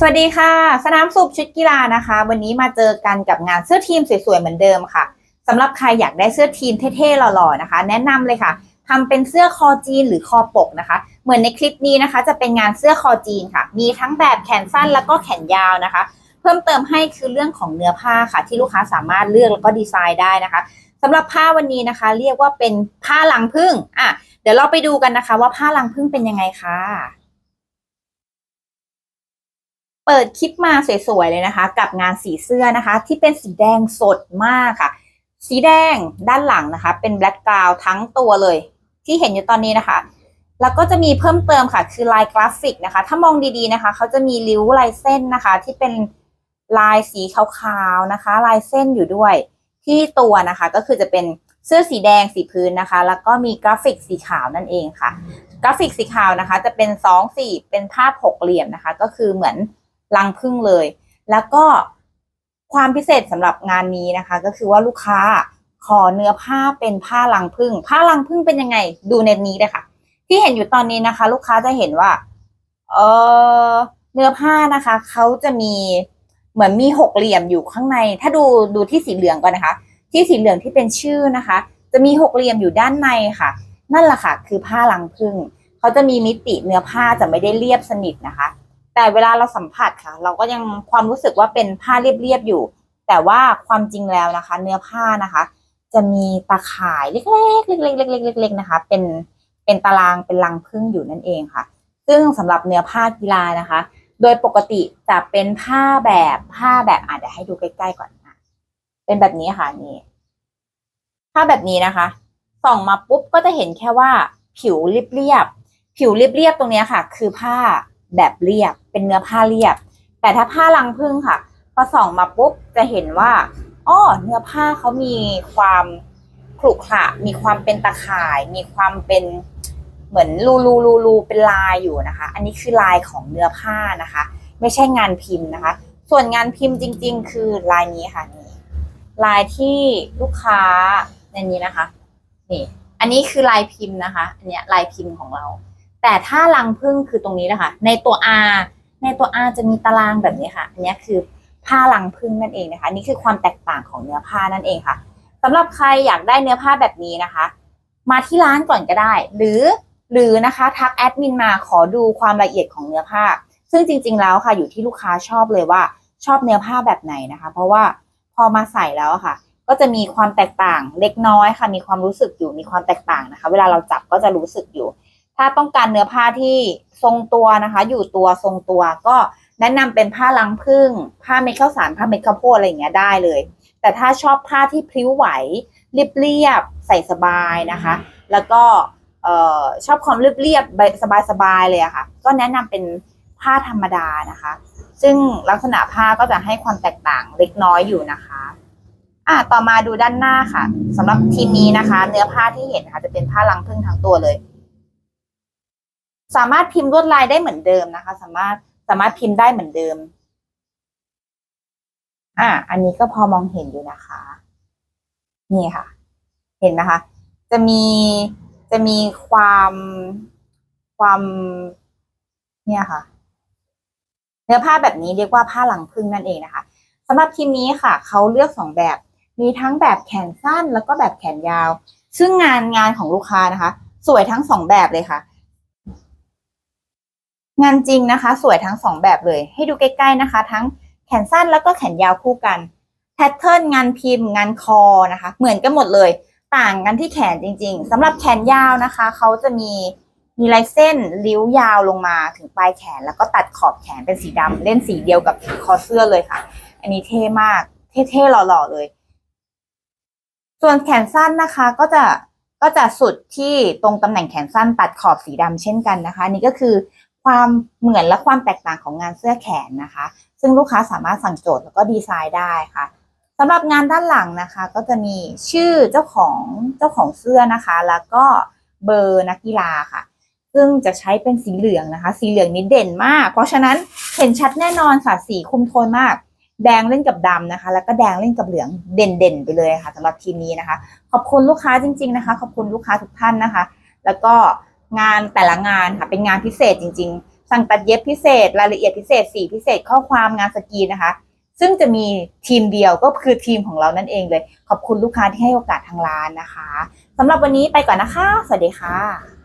สวัสดีค่ะ สนามสุบชุดกีฬานะคะ วันนี้มาเจอกันกับงานเสื้อทีมสวยๆเหมือนเดิมค่ะสำหรับใครอยากได้เสื้อทีมเท่ๆหล่อๆนะคะ แนะนำเลยค่ะทำเป็นเสื้อคอจีนหรือคอปกนะคะ เหมือนในคลิปนี้นะคะ จะเป็นงานเสื้อคอจีนค่ะ มีทั้งแบบแขนสั้นแล้วก็แขนยาวนะคะ เพิ่มเติมให้คือเรื่องของเนื้อผ้าค่ะ ที่ลูกค้าสามารถเลือกแล้วก็ดีไซน์ได้นะคะสำหรับผ้าวันนี้นะคะ เรียกว่าเป็นผ้าลังพึ่งอะเดี๋ยวเราไปดูกันนะคะ ว่าผ้าลังพึ่งเป็นยังไงค่ะ เปิดคลิปมาสวยๆเลยนะคะ กับงานสีเสื้อนะคะ ที่เป็นสีแดงสดมากค่ะ สีแดงด้านหลังนะคะ เป็นแบล็กกราวทั้งตัวเลย ที่เห็นอยู่ตอนนี้นะคะ แล้วก็จะมีเพิ่มเติมค่ะ คือลายกราฟิกนะคะ ถ้ามองดีๆนะคะ เขาจะมีริ้วลายเส้นนะคะ ที่เป็นลายสีขาวๆนะคะ ลายเส้นอยู่ด้วย ที่ตัวนะคะ ก็คือจะเป็นเสื้อสีแดงสีพื้นนะคะ แล้วก็มีกราฟิกสีขาวนั่นเองค่ะ กราฟิกสีขาวนะคะ จะเป็นสองสี่เป็นภาพหกเหลี่ยมนะคะ ก็คือเหมือน รังพึ่งเลย แล้วก็ความพิเศษสำหรับงานนี้นะคะ ก็คือว่าลูกค้าขอเนื้อผ้าเป็นผ้ารังพึ่ง ผ้ารังพึ่งเป็นยังไง ดูในนี้เลยค่ะ ที่เห็นอยู่ตอนนี้นะคะ ลูกค้าจะเห็นว่า เออเนื้อผ้านะคะเขาจะมีเหมือนมีหกเหลี่ยมอยู่ข้างใน ถ้าดูดูที่สีเหลืองก่อนนะคะ ที่สีเหลืองที่เป็นชื่อนะคะ จะมีหกเหลี่ยมอยู่ด้านในค่ะ นั่นแหละค่ะ คือผ้ารังพึ่งเขาจะมีมิติเนื้อผ้าจะไม่ได้เรียบสนิทนะคะ แต่เวลาเราสัมผัสค่ะ เราก็ยังความรู้สึกว่าเป็นผ้าเรียบๆอยู่ แต่ว่าความจริงแล้วนะคะ เนื้อผ้านะคะ จะมีตาข่ายเล็กๆเล็กๆเล็กๆเล็กๆนะคะ เป็นเป็นตารางเป็นรังพึ่งอยู่นั่นเองค่ะ ซึ่งสำหรับเนื้อผ้ากีฬานะคะ โดยปกติจะเป็นผ้าแบบผ้าแบบอะเดี๋ยวให้ดูใกล้ๆก่อนนะเป็นแบบนี้ค่ะนี่ผ้าแบบนี้นะคะส่องมาปุ๊บก็จะเห็นแค่ว่าผิวเรียบๆผิวเรียบๆตรงนี้ค่ะ คือผ้า แบบเรียบ เป็นเนื้อผ้าเรียบ แต่ถ้าผ้ารังพึ่งค่ะ พอส่องมาปุ๊บจะเห็นว่าอ้อเนื้อผ้าเขามีความขรุขระมีความเป็นตะข่าย มีความเป็นเหมือนรูรูรูรูเป็นลายอยู่นะคะ อันนี้คือลายของเนื้อผ้านะคะ ไม่ใช่งานพิมพ์นะคะ ส่วนงานพิมพ์จริง ๆ คือลายนี้ค่ะนี่ลายที่ลูกค้าในนี้นะคะ นี่ อันนี้คือลายพิมพ์นะคะ อันเนี้ยลายพิมพ์ของเรา แต่ถ้ารังพึ่งคือตรงนี้นะคะในตัว R ในตัว R จะมีตารางแบบนี้ค่ะ อันนี้คือผ้ารังพึ่งนั่นเองนะคะ นี่คือความแตกต่างของเนื้อผ้านั่นเองค่ะสำหรับใครอยากได้เนื้อผ้าแบบนี้นะคะ มาที่ร้านก่อนก็ได้ หรือหรือนะคะทักแอดมินมาขอดูความละเอียดของเนื้อผ้า ซึ่งจริง ๆ แล้วค่ะอยู่ที่ลูกค้าชอบเลยว่าชอบเนื้อผ้าแบบไหนนะคะ เพราะว่าพอมาใส่แล้วค่ะ ก็จะมีความแตกต่างเล็กน้อยค่ะ มีความรู้สึกอยู่มีความแตกต่างนะคะ เวลาเราจับก็จะรู้สึกอยู่ ถ้าต้องการเนื้อผ้าที่ทรงตัวนะคะ อยู่ตัวทรงตัวก็แนะนำเป็นผ้าลังพึ่ง ผ้าเม็ดข้าวสารผ้าเม็ดข้าวโพดอะไรอย่างเงี้ยได้เลย แต่ถ้าชอบผ้าที่พลิ้วไหวเรียบๆใส่สบายนะคะ แล้วก็เออชอบความเรียบๆสบายๆเลยอะค่ะ ก็แนะนำเป็นผ้าธรรมดานะคะ ซึ่งลักษณะผ้าก็จะให้ความแตกต่างเล็กน้อยอยู่นะคะอะต่อมาดูด้านหน้าค่ะสำหรับทีมนี้นะคะ เนื้อผ้าที่เห็นนะคะจะเป็นผ้าลังพึ่งทั้งตัวเลย สามารถพิมพ์ลวดลายได้เหมือนเดิมนะคะ สามารถสามารถพิมพ์ได้เหมือนเดิม อะอันนี้ก็พอมองเห็นอยู่นะคะ นี่ค่ะ เห็นนะคะ จะมีจะมีความความเนี่ยค่ะ เนื้อผ้าแบบนี้เรียกว่าผ้าหลังพึ่งนั่นเองนะคะสำหรับทีมนี้ค่ะเขาเลือกสองแบบ มีทั้งแบบแขนสั้นแล้วก็แบบแขนยาว ซึ่งงานงานของลูกค้านะคะ สวยทั้งสองแบบเลยค่ะ งานจริงนะคะ สวยทั้งสองแบบเลย ให้ดูใกล้ๆนะคะ ทั้งแขนสั้นแล้วก็แขนยาวคู่กันแพทเทิร์นงานพิมพ์งานคอนะคะ เหมือนกันหมดเลย ต่างกันที่แขนจริง ๆสำหรับแขนยาวนะคะ เขาจะมีมีลายเส้นริ้วยาวลงมาถึงปลายแขน แล้วก็ตัดขอบแขนเป็นสีดำเล่นสีเดียวกับคอเสื้อเลยค่ะ อันนี้เท่มากเท่ๆหล่อๆเลย ส่วนแขนสั้นนะคะ ก็จะก็จะสุดที่ตรงตำแหน่งแขนสั้นตัดขอบสีดำเช่นกันนะคะนนี่ก็คือ ความเหมือนและความแตกต่างของงานเสื้อแขนนะคะ ซึ่งลูกค้าสามารถสั่งโจทย์แล้วก็ดีไซน์ได้ค่ะสำหรับงานด้านหลังนะคะ ก็จะมีชื่อเจ้าของเจ้าของเสื้อนะคะ แล้วก็เบอร์นักกีฬาค่ะ ซึ่งจะใช้เป็นสีเหลืองนะคะ สีเหลืองนี้เด่นมาก เพราะฉะนั้นเห็นชัดแน่นอนค่ะสีคุมโทนมาก แดงเล่นกับดำนะคะ แล้วก็แดงเล่นกับเหลืองเด่นๆไปเลยค่ะสำหรับทีมนี้นะคะ ขอบคุณลูกค้าจริง ๆนะคะ ขอบคุณลูกค้าทุกท่านนะคะ แล้วก็ งานแต่ละงานค่ะเป็นงานพิเศษจริง ๆ สั่งตัดเย็บพิเศษ รายละเอียดพิเศษสีพิเศษข้อความงานสกรีนนะคะ ซึ่งจะมีทีมเดียวก็คือทีมของเรานั่นเองเลย ขอบคุณลูกค้าที่ให้โอกาสทางร้านนะคะสำหรับวันนี้ไปก่อนนะคะ สวัสดีค่ะ